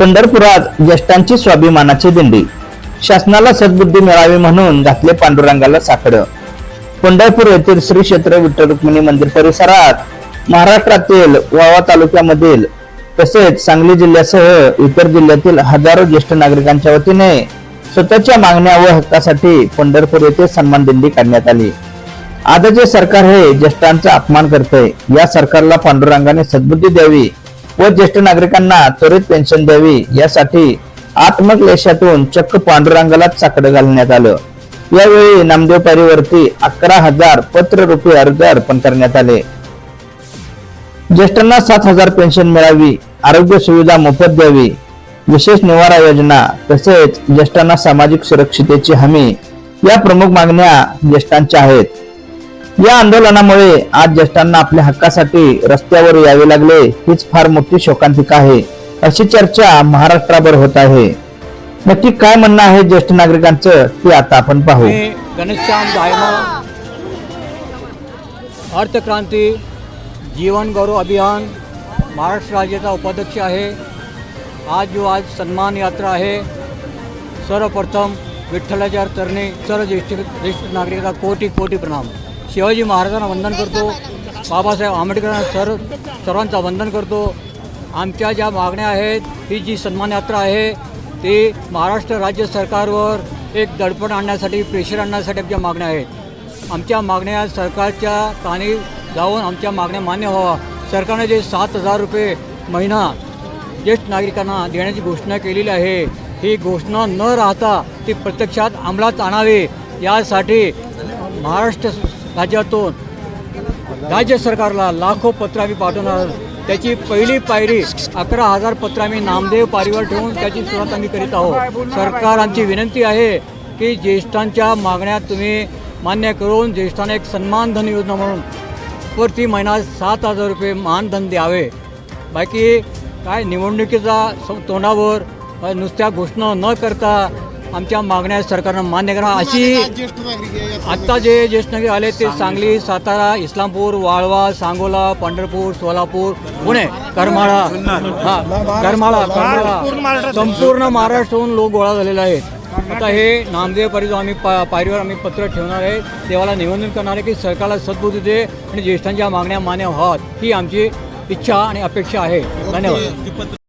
पंढरपुरात ज्येष्ठांची स्वाभिमानाची दिंडी. शासनाला सद्बुद्धी मिळावी म्हणून घातले पांडुरंगाला साकडं. पंढरपूर येथील श्री क्षेत्र विठ्ठल रुक्मिणी मंदिर परिसरात महाराष्ट्रातील वावा तालुक्यामधील तसेच सांगली जिल्ह्यासह इतर जिल्ह्यातील हजारो ज्येष्ठ नागरिकांच्या वतीने स्वतःच्या मागण्या व हक्कासाठी पंढरपूर येथे सन्मान दिंडी काढण्यात आली. आजचे सरकार हे ज्येष्ठांचा अपमान करते या सरकारला पांडुरंगाने सद्बुद्धी द्यावी व ज्येष्ठ नागरिकांना त्वरित पेन्शन द्यावी यासाठी आत्मक्लेशातून चक्क पांडुरंगाला साकडं घालण्यात आलं. यावेळी नामदेव पारीवरती अकरा हजार पत्र रुपये अर्ज अर्पण करण्यात आले. ज्येष्ठांना सात हजार पेन्शन मिळावी आरोग्य सुविधा मोफत द्यावी. विशेष निवारा योजना तसेच ज्येष्ठांना सामाजिक सुरक्षितेची हमी या प्रमुख मागण्या ज्येष्ठांच्या आहेत. या आंदोलनामुळे आज ज्येष्ठांना आपल्या हक्कासाठी रस्त्यावर यावे लागले हीच फार मोठी शोकांतिका आहे अशी चर्चा महाराष्ट्राभर होत आहे. नक्की काय म्हणणं आहे ज्येष्ठ नागरिकांचं ते आता आपण पाहू. घनश्याम दायमा अर्थक्रांती जीवन गौरव अभियान महाराष्ट्र राज्याचा उपाध्यक्ष आहे. आज जो आज सन्मान यात्रा आहे सर्वप्रथम विठ्ठलाच्या चरणी सर्व ज्येष्ठ ज्येष्ठ नागरिकांना कोटी कोटी प्रणाम. शिवाजी महाराजांना वंदन करतो. बाबासाहेब आंबेडकरांना सर सर्वांचा वंदन करतो. आमच्या ज्या मागण्या आहेत ही जी सन्मान यात्रा आहे ती महाराष्ट्र राज्य सरकारवर एक दडपण आणण्यासाठी प्रेशर आणण्यासाठी आमच्या मागण्या आहेत. आमच्या मागण्या सरकारच्या कानी जाऊन आमच्या मागण्या मान्य व्हावा. सरकारने जे सात हजार रुपये महिना ज्येष्ठ नागरिकांना देण्याची घोषणा केलेली आहे ही घोषणा न राहता ती प्रत्यक्षात अंमलात आणावी. यासाठी महाराष्ट्र राज्यातून राज्य सरकारला लाखो पत्र आम्ही पाठवणार त्याची पहिली पायरी अकरा हजार पत्र आम्ही नामदेव पारीवर ठेवून त्याची सुरुवात आम्ही करीत आहोत. सरकार आमची विनंती आहे की ज्येष्ठांच्या मागण्या तुम्ही मान्य करून ज्येष्ठांना एक सन्मानधन योजना म्हणून प्रति महिना सात हजार रुपये मानधन द्यावे. बाकी काय निवडणुकीचा स- तोंडावर नुसत्या घोषणा न करता आमच्या मागण्या सरकारनं मान्य करा. अशी आत्ता जे ज्येष्ठ नागरिक आले ते सांगली सातारा इस्लामपूर वाळवा सांगोला पंढरपूर सोलापूर पुणे करमाळा. हा करमाळा करमाळा. संपूर्ण महाराष्ट्राहून लोक गोळा झालेले आहेत. आता हे नामदेव पारी आम्ही पा पायरीवर आम्ही पत्र ठेवणार आहे. देवाला निवेदन करणार आहे की सरकारला सद्बुद्धी दे आणि ज्येष्ठांच्या मागण्या मान्य व्हाव्यात ही आमची इच्छा आणि अपेक्षा आहे. धन्यवाद.